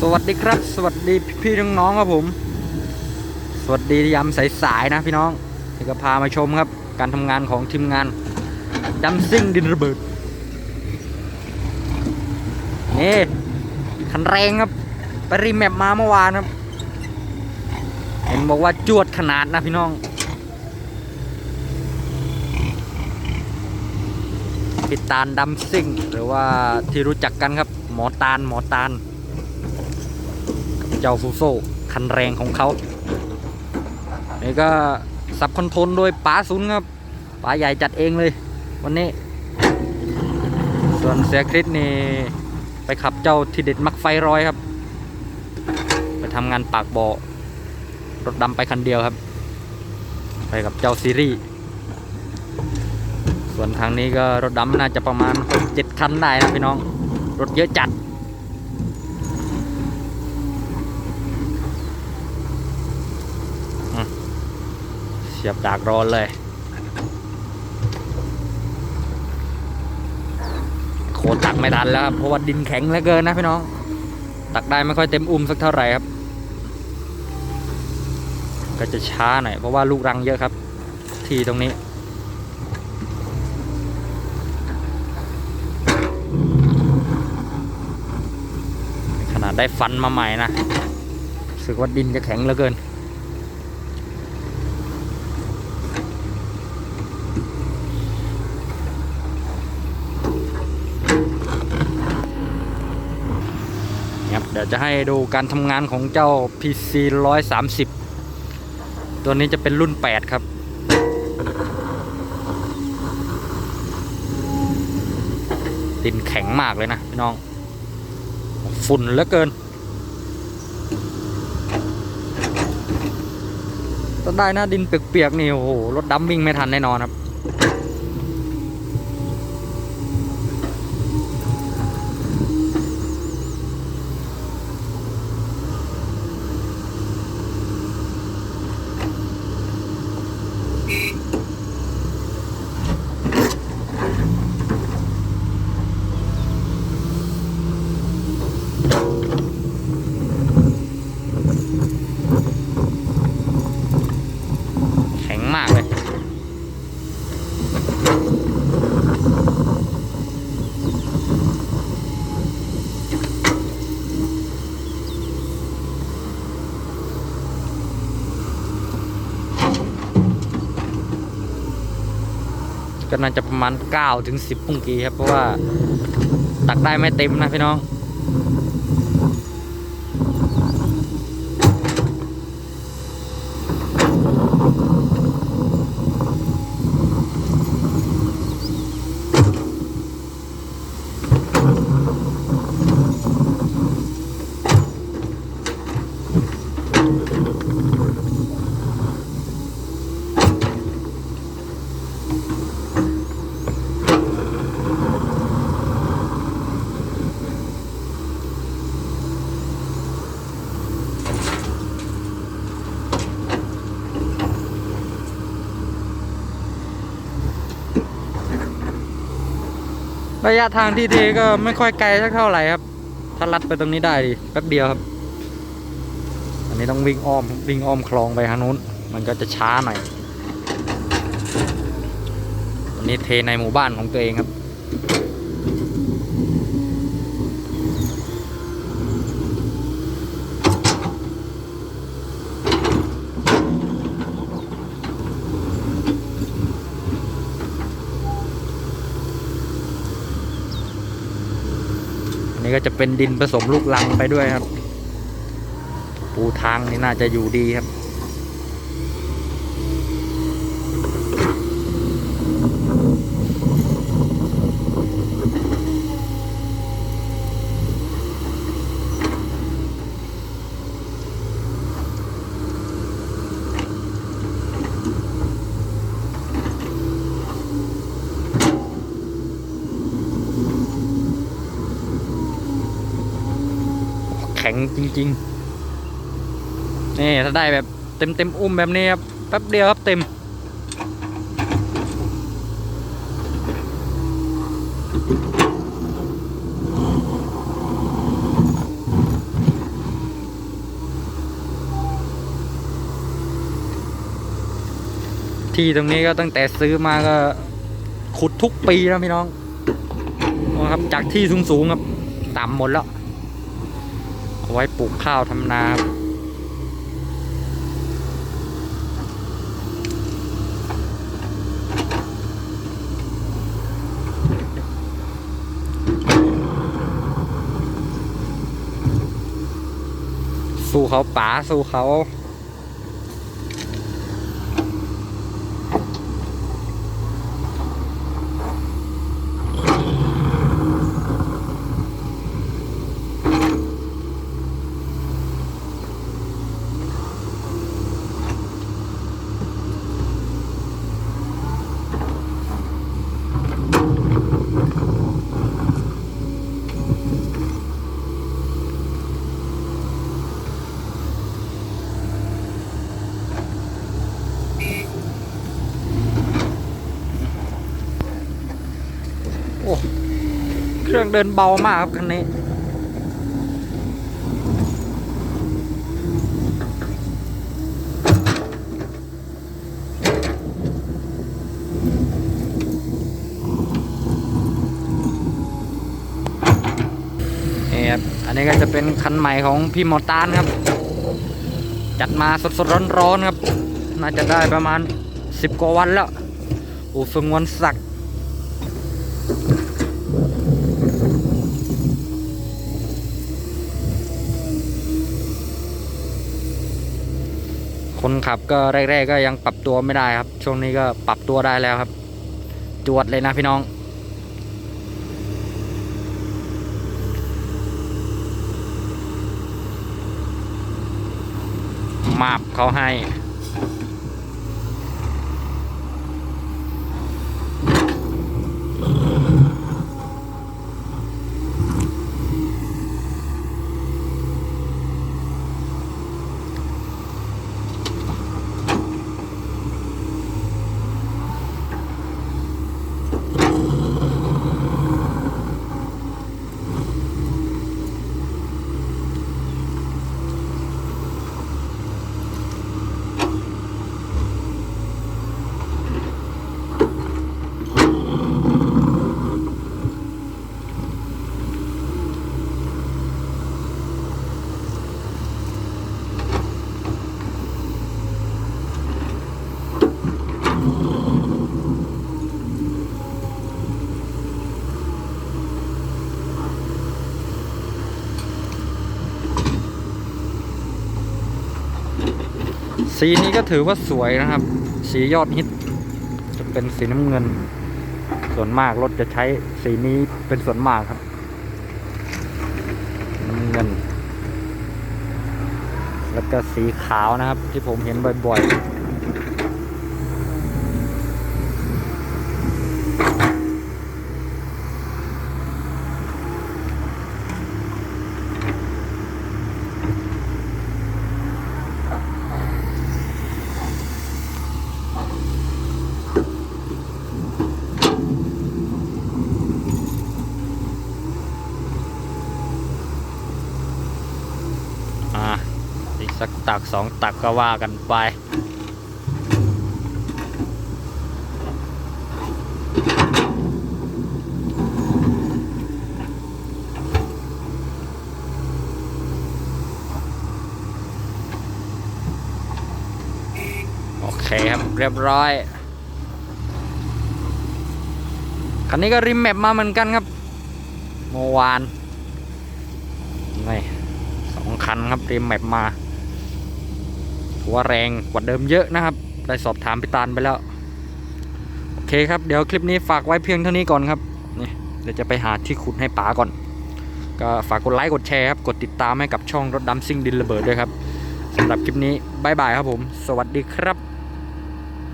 สวัสดีครับ สวัสดีพี่ๆน้องๆครับผม สวัสดียามสายๆนะพี่น้องที่ก็พามาชมครับ การทำงานของทีมงานดัมซิ่งดินระเบิดนี่คันแรงครับ ไปรีแมปมาเมื่อวานครับ เห็นบอกว่าจวดขนาดนะพี่น้องพี่ตาลดัมซิ่งหรือว่าที่รู้จักกันครับ หมอตาลหมอตาล เจ้าฟูโซคันแรงของเขานี่ก็สับคอนโทรลโดยป๋าซุนครับป๋าใหญ่จัดเองเลย วันนี้ ส่วนเสียคริสนี่ ไปขับเจ้าทีเด็ดมักไฟรอยครับ ไปทำงานปากบ่อรถดำไปคันเดียวครับ ไปกับเจ้าซีรีส์ส่วนทางนี้ก็รถดำน่าจะประมาณเจ็ดคันได้นะพี่น้อง รถเยอะจัด สียบดากร้อนเลย โคตรตักไม่ทันแล้วครับ เพราะว่าดินแข็งเหลือเกินนะพี่น้อง ตักได้ไม่ค่อยเต็มอุ้มสักเท่าไหร่ครับ ก็จะช้าหน่อยเพราะว่าลูกรังเยอะครับ ที่ตรงนี้ขนาดได้ฟันมาใหม่นะรู้สึกว่าดินจะแข็งเหลือเกิน ครับเดี๋ยวจะให้ดูการทำงานของเจ้า PC 130 ตัวนี้จะเป็นรุ่น 8 ครับดินแข็งมากเลยนะพี่น้อง ฝุ่นเหลือเกินถ้าได้หน้าดินเปียกๆนี่โอ้โหรถดำวิ่งไม่ทันแน่นอนครับ ก็น่าจะประมาณ9ถึง10ปุ้งกีครับ เพราะว่าตักได้ไม่เต็มนะพี่น้อง ระยะทางที่เทก็ไม่ค่อยไกลสักเท่าไหร่ครับ ถ้าลัดไปตรงนี้ได้ดีแป๊บเดียวครับ อันนี้ต้องวิ่งอ้อมวิ่งอ้อมคลองไปทางนู้น มันก็จะช้าหน่อยอันนี้เทในหมู่บ้านของตัวเองครับ นี่ก็จะเป็นดินผสมลูกลังไปด้วยครับ ปูทางนี่น่าจะอยู่ดีครับ แข็งจริงๆ นี่ถ้าได้แบบเต็มๆอุ้มแบบนี้ครับแป๊บเดียวครับเต็ม ที่ตรงนี้ก็ตั้งแต่ซื้อมาก็ขุดทุกปีแล้วพี่น้องนะครับจากที่สูงๆครับต่ำหมดแล้ว ไว้ปลูกข้าวทำนาสู้เขาป๋าสู้เขา รื่องเดินเบามากครับคันนี้ นี่ครับ อันนี้ก็จะเป็นคันใหม่ของพี่มอตานครับ จัดมาสดๆร้อนๆครับ น่าจะได้ประมาณ 10 กว่าวันแล้วโอ้สงวนศักดิ์ คนขับก็แรกๆก็ยังปรับตัวไม่ได้ครับ ช่วงนี้ก็ปรับตัวได้แล้วครับ จวดเลยนะพี่น้อง มาบเขาให้ สีนี้ก็ถือว่าสวยนะครับ สียอดฮิตจะเป็นสีน้ำเงิน ส่วนมากรถจะใช้สีนี้เป็นส่วนมากครับน้ำเงิน แล้วก็สีขาวนะครับ ที่ผมเห็นบ่อยๆ อ่า อีก สักตักสองตักก็ว่ากันไป โอเคครับ เรียบร้อย คันนี้ก็ริมแมปมาเหมือนกันครับเมื่อวานนี่สองคันครับริมแมปมา ถือว่าแรงกว่าเดิมเยอะนะครับ ได้สอบถามพี่ตาลไปแล้ว โอเคครับ เดี๋ยวคลิปนี้ฝากไว้เพียงเท่านี้ก่อนครับ นี่เดี๋ยวจะไปหาที่ขุดให้ป๋าก่อน ก็ฝากกดไลค์กดแชร์ครับ กดติดตามให้กับช่องรถดำซิ่งดินระเบิดด้วยครับสำหรับคลิปนี้บายบายครับผม สวัสดีครับ